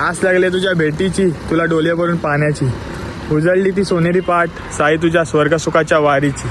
आस लागले तुझ्या भेटीची तुला डोले भरून पाण्याची. उजळली ती सोनेरी पाठ साई तुझ्या स्वर्गसुखाच्या वारीची.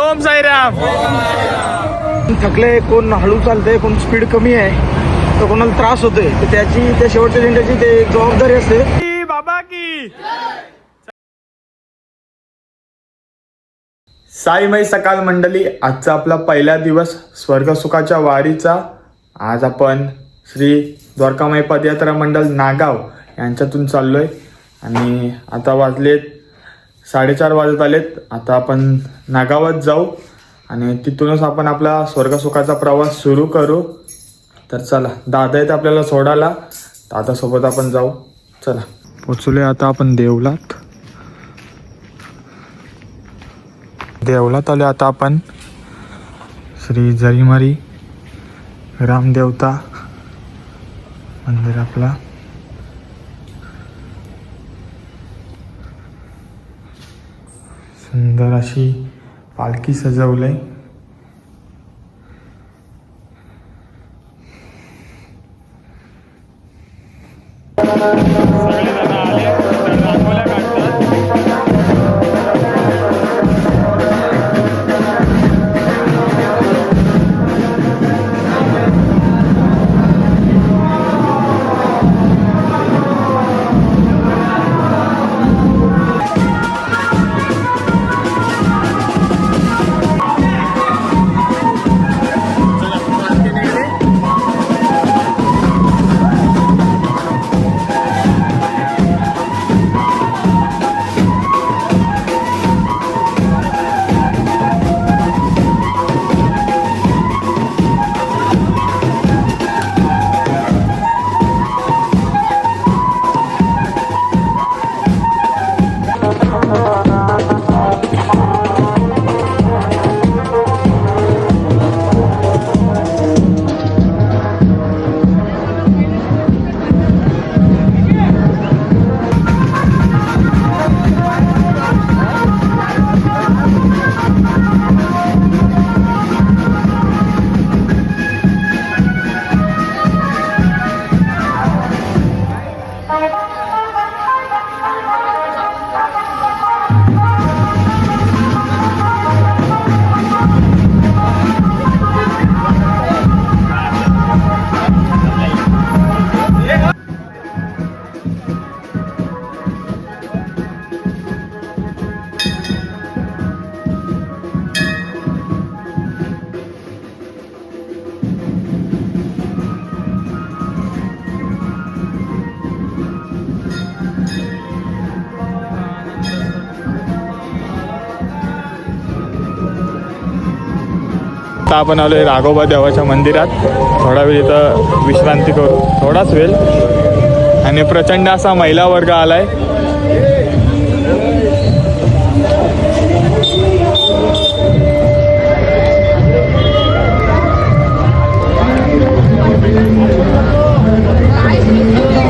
ओम साईराम! थकले कोण हळू चालतंय कोण स्पीड कमी आहे तर कोणाला त्रास होतोय तर त्याची त्या शेवटच्या झेंड्याची ते जबाबदारी असते. साईमय सकाळ मंडळी आजचा आपला पहिला दिवस स्वर्गसुखाच्या वारीचा. आज आपण श्री द्वारकामाई पदयात्रा मंडळ नागाव यांच्यातून चाललोय. आणि आता वाजलेत साडेचार वाजत आलेत. आता आपण नागावात जाऊ आणि तिथूनच आपण आपला स्वर्गसुखाचा प्रवास सुरू करू. तर चला दादा येते आपल्याला सोडायला. दादासोबत आपण जाऊ. चला. पोचलोय आता आपण देवलात. देवलात आलो आता आपण. श्री जरीमारी रामदेवता मंदिर आपला. सुंदर अशी पालखी सजवलंय आता आपण आलो आहे राघोबा देवाच्या मंदिरात. थोडा वेळ इथं विश्रांती करू. थोडाच वेळ. आणि प्रचंड असा महिला वर्ग आलाय.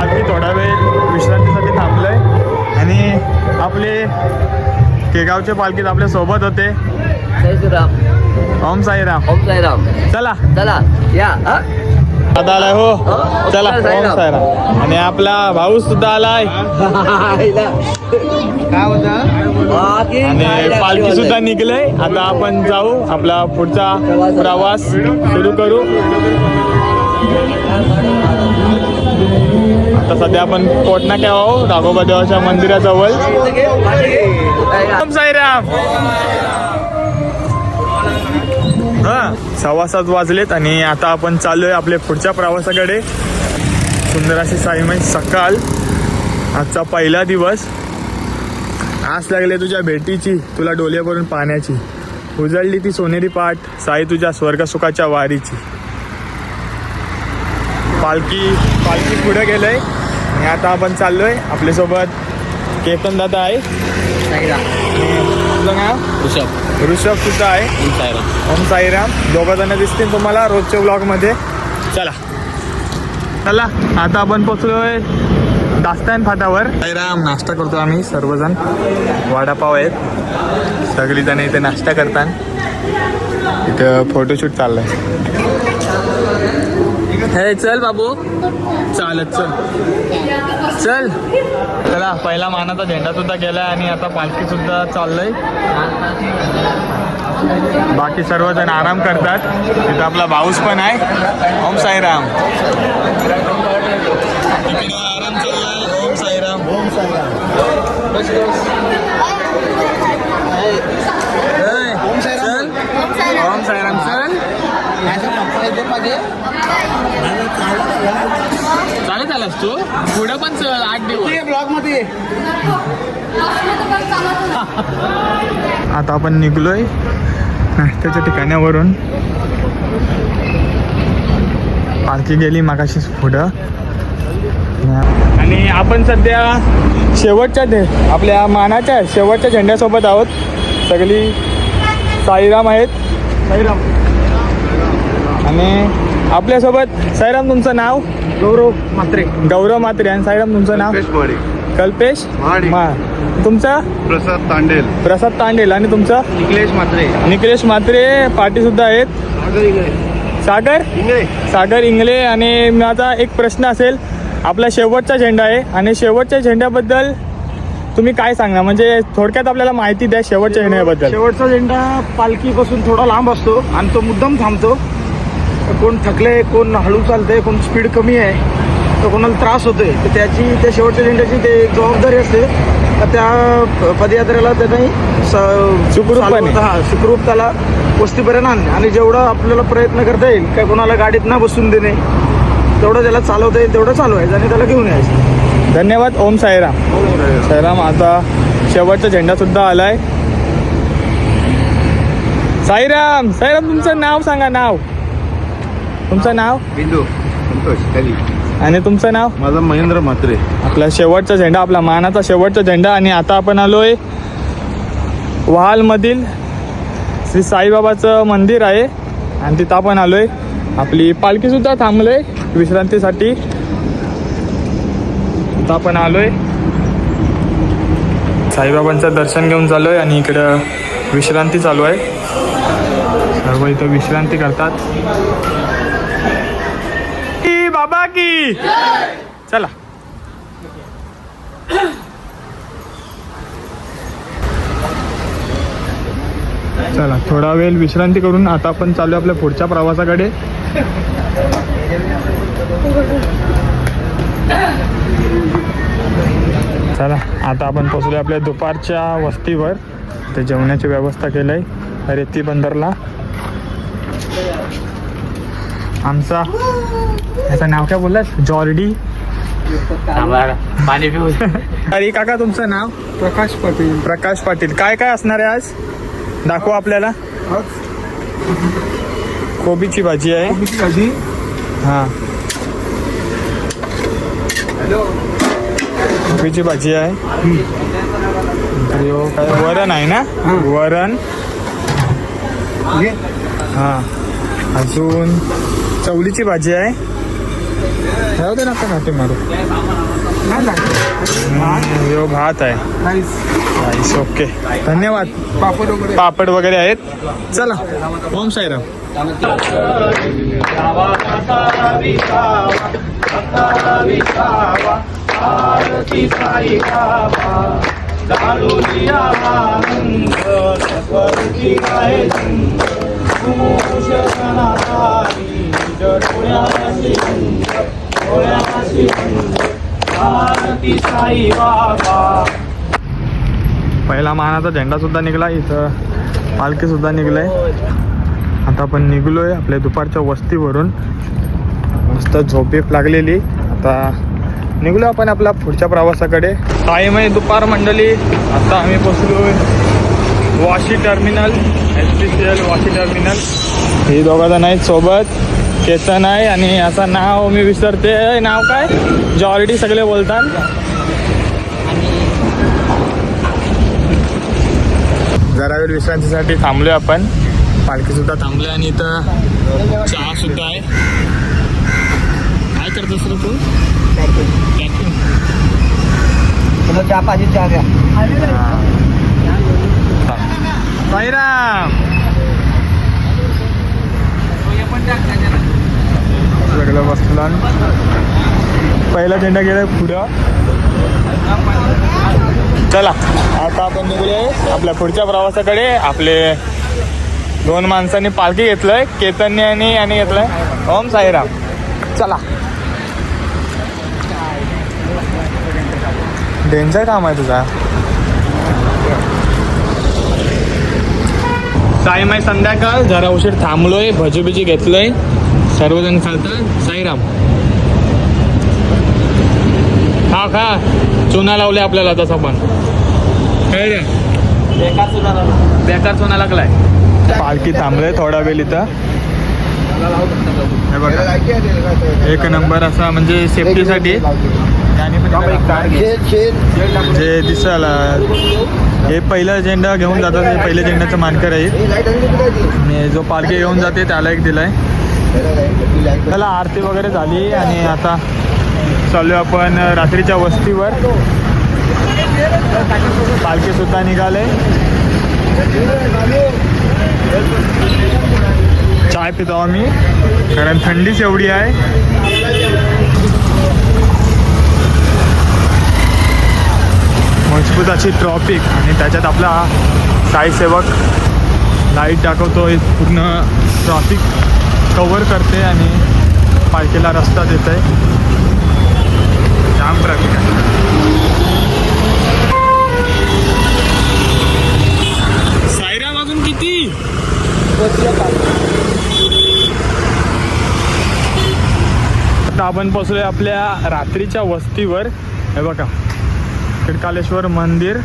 आम्ही थोडा वेळ विश्रांतीसाठी थांबलोय. आणि आपले केगावचे पालखीत आपल्यासोबत होते. जय श्रीराम. ओम साईराम. ओम साईराम. चला. चला. या हा? दादा आलाय हो. हो, चला ओम साईराम. आणि आपला भाऊ सुद्धा आलाय. हा, आणि पालखी सुद्धा. निघलंय. आता आपण जाऊ आपला पुढचा प्रवास सुरू करू. आता सध्या आपण पोटनाक्या आहो राघोबा देवाच्या मंदिराजवळ. ओम साईराम. हा. सव्वा सात वाजलेत आणि आता आपण चाललोय आपल्या पुढच्या प्रवासाकडे. सुंदर अशी साईमय सकाळ. आजचा पहिला दिवस. आस लागले तुझ्या भेटीची तुला डोल्यावरून भरून पाण्याची. उजळली ती सोनेरी पाठ साई तुझ्या स्वर्गसुखाच्या वारीची. पालखी पालखी पुढे गेलंय. आणि आता आपण चाललोय आपल्यासोबत केतन दादा आहे. तुझं नाव? ऋषभ. ऋषभ सुद्धा आहे? ओम साईराम. ओम साईराम. दोघं जण दिसतील तुम्हाला रोजच्या ब्लॉगमध्ये चला. चला आता आपण पोचलोय दास्तान फाटावर. साईराम नाश्ता करतो आम्ही सर्वजण. वडापाव आहेत. सगळी जण इथे नाश्ता करतात. इथं फोटोशूट चाललंय. हे चल बाबू. चालत चल. चल. चला पहिला मानाचा झेंडा सुद्धा गेलाय आणि आता पालखी सुद्धा चाललंय. बाकी सर्वजण आराम करतात. तिथं आपला भाऊस पण आहे. ओम साईराम. आराम चाललाय. ओम साईराम. ओम साईराम. ओम साईराम चल. चालत आलास तू? पुढं पण चल आठ दिवस. ब्लॉगमध्ये आता आपण निघलोय नाश्त्याच्या ठिकाणावरून. पालखी गेली मागाशीच पुढं. आणि आपण सध्या शेवटच्या आपल्या मानाच्या शेवटच्या झेंड्यासोबत आहोत. सगळी साईराम आहेत. साईराम आणि आपल्यासोबत साईराम तुमचं नाव? गौरव म्हात्रे. गौरव मात्रे आणि साईराम तुमचं नाव? कल्पेश. मा तुमचं? प्रसाद तांडेल. प्रसाद तांडेल आणि तुमचं? निखिलेश म्हात्रे. निकलेश मात्रे पार्टी सुद्धा आहेत. सागर इंगळे. सागर? इंगले आणि माझा एक प्रश्न असेल आपला शेवटचा झेंडा आहे आणि शेवटच्या झेंड्याबद्दल तुम्ही काय सांगणार? म्हणजे थोडक्यात आपल्याला माहिती द्या शेवटच्या झेंड्याबद्दल. शेवटचा झेंडा पालखीपासून थोडा लांब असतो आणि तो मुद्दाम थांबतो. कोण थकले कोण हळू चालतंय कोण स्पीड कमी आहे तर कोणाला त्रास होतोय तर त्याची त्या शेवटच्या झेंड्याची ते एक जबाबदारी असते. तर त्या पदयात्रेला त्यांनी हा सुखरूप त्याला वस्तीपर्यंत आणणे आणि जेवढा आपल्याला प्रयत्न करता येईल काय कोणाला गाडीत न बसून देणे तेवढं त्याला चालवता येईल तेवढं चालवायचं आणि त्याला घेऊन यायचं. धन्यवाद ओम साईराम. साईराम आता शेवटचा झेंडा सुद्धा आलाय. साईराम साईराम तुमचं नाव सांगा नाव. तुमचं नाव? बिंदू. संतोष खाली आणि तुमचं नाव? माझा महेंद्र म्हात्रे. आपला शेवटचा झेंडा आपला मानाचा शेवटचा झेंडा. आणि आता आपण आलोय वहालमधील श्री साईबाबाचं मंदिर आहे. आणि तिथं आपण आलोय. आपली पालखी सुद्धा थांबलोय विश्रांतीसाठी. तिथं आपण आलोय. साईबाबांचं दर्शन घेऊन चाललोय आणि इकडं विश्रांती चालू आहे. सर्व इथं विश्रांती करतात. की चला. चला थोडा वेळ विश्रांती करून आता आपण चालू आहे आपल्या पुढच्या प्रवासाकडे. चला आता आपण पोचलो आपल्या दुपारच्या वस्तीवर. ते जेवणाची व्यवस्था केलं आहे रेती बंदरला. आमचा. याचं नाव काय बोललास? जॉर्डी. पाणी पिऊ. अरे काका तुमचं नाव? प्रकाश पाटील. प्रकाश पाटील. काय काय असणार आहे आज? दाखवा आपल्याला. कोबीची भाजी आहे. भाजी. हां. कोबीची भाजी आहे. वरण आहे ना? वरण. हां. अजून चवलीची भाजी आहे. राहू दे ना आता घाटे मारू. ह्यो भात आहे. Nice okay. धन्यवाद. पापड वगैरे. पापड वगैरे आहेत? चला. ओम साईराम. पहिला मानाचा झेंडा सुद्धा निघला इथं पालखी सुद्धा निघलाय. आता आपण निघलोय आपल्या दुपारच्या वस्तीवरून. मस्त झोपेप लागलेली. आता निघलो आपण आपल्या पुढच्या प्रवासाकडे. टाईम आहे दुपार मंडळी. आता आम्ही बसलो Vashi terminal S P C L Vashi terminal. हे दोघा जण आहेत सोबत. केतन आहे आणि याचं नाव मी विसरते. नाव काय? जॉर्डी सगळे बोलतात. आणि जरा वेळ विश्रांतीसाठी थांबलो आपण. पालखी सुद्धा थांबलोय आणि इथं चहासुद्धा आहे. काय करत सर तू? तुला चहा पाहिजे चहा घ्या. सगळं बसलं पहिला झेंडा गेला पुढं. चला आता आपण निघूया आपल्या पुढच्या प्रवासाकडे. आपले दोन माणसांनी पालखी घेतलंय केतनने आणि याने घेतलंय. ओम साईराम. चला. डेंजर काम आहे तुझा. साई आहे संध्याकाळ जरा उशीर थांबलोय भजी बिजी घेतलोय. सर्वजण चालतात साईराम. खा खा. चुना लावले आपल्याला तसा पण काय रे. बेकार चुना लागलाय. पालखी थांबलोय थोडा वेळ इथं. हे बघा. एक नंबर असा म्हणजे सेफ्टीसाठी आणि पण जे दिसायला हे पहिला झेंडा घेऊन जातात हे पहिले झेंड्याचं मानकर आहे. आणि जो पालखी घेऊन जाते त्याला एक दिलाय. त्याला आरती वगैरे झाली आणि आता चालू आपण रात्रीच्या वस्तीवर. पालखी सुद्धा निघाले चाय पितो आम्ही कारण थंडीच एवढी आहे. मजबूताची ट्रॉपिक ट्रॉफिक आणि त्याच्यात आपला साईसेवक लाइट दाखवतो पूर्ण ट्रॉफिक कवर करते आणि पालखीला रस्ता देत आहे जाम ट्रॅफिक आहे किती? आता आपण पोचलोय आपल्या रात्रीच्या वस्तीवर. हे बघा खडकालेश्वर मंदिर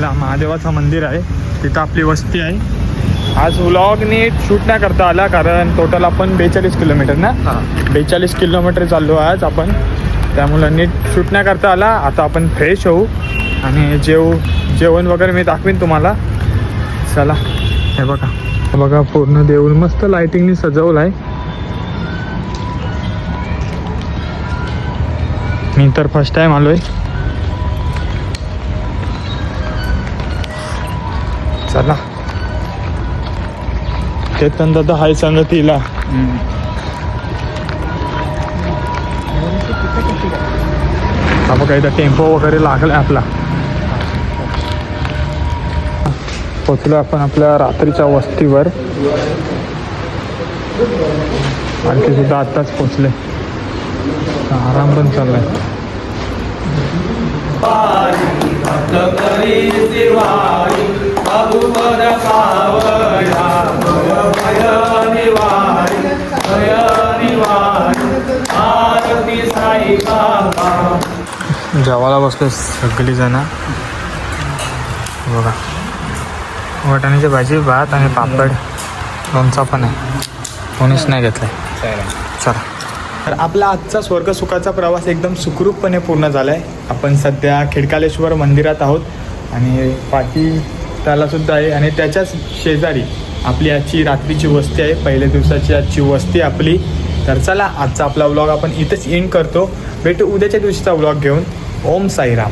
ला महादेवाचं मंदिर आहे. तिथं आपली वस्ती आहे. आज व्लॉग नीट शूट नाही करता आला कारण टोटल आपण बेचाळीस किलोमीटर ना? बेचाळीस किलोमीटर चाललो आज आपण. त्यामुळं नीट सुटण्याकरता नाही करता आला. आता आपण फ्रेश होऊ आणि जेव जेवण वगैरे मी दाखवीन तुम्हाला. चला हे बघा. हे बघा पूर्ण देऊळ मस्त लाइटिंगने सजवलं आहे मी तर फर्स्ट टाइम आलोय. चला. केतन दादा हाय सांगत तिला हा बघा इथं टेम्पो वगैरे लागलाय आपला पोचलो आपण आपल्या रात्रीच्या वस्तीवर. आणखी सुद्धा आत्ताच पोचले. आराम पण चाललाय. जेवायला बसलो सगळी जण बघा. वाटाण्याची भाजी भात आणि पापड. लोणचा पण आहे. कोणीच नाही घेतलाय. चला. तर आपला आजचा स्वर्ग सुखाचा प्रवास एकदम सुखरूपपणे पूर्ण झाला आहे आपण सध्या खिडकालेश्वर मंदिरात आहोत आणि पाठी त्याला सुद्धा आहे आणि त्याच्याच शेजारी आपली आजची रात्रीची वस्ती आहे. पहिल्या दिवसाची आजची वस्ती आपली. तर चला आजचा आपला व्लॉग आपण इथेच एंड करतो. भेटू उद्याच्या दिवशीचा व्लॉग घेऊन. ओम साईराम.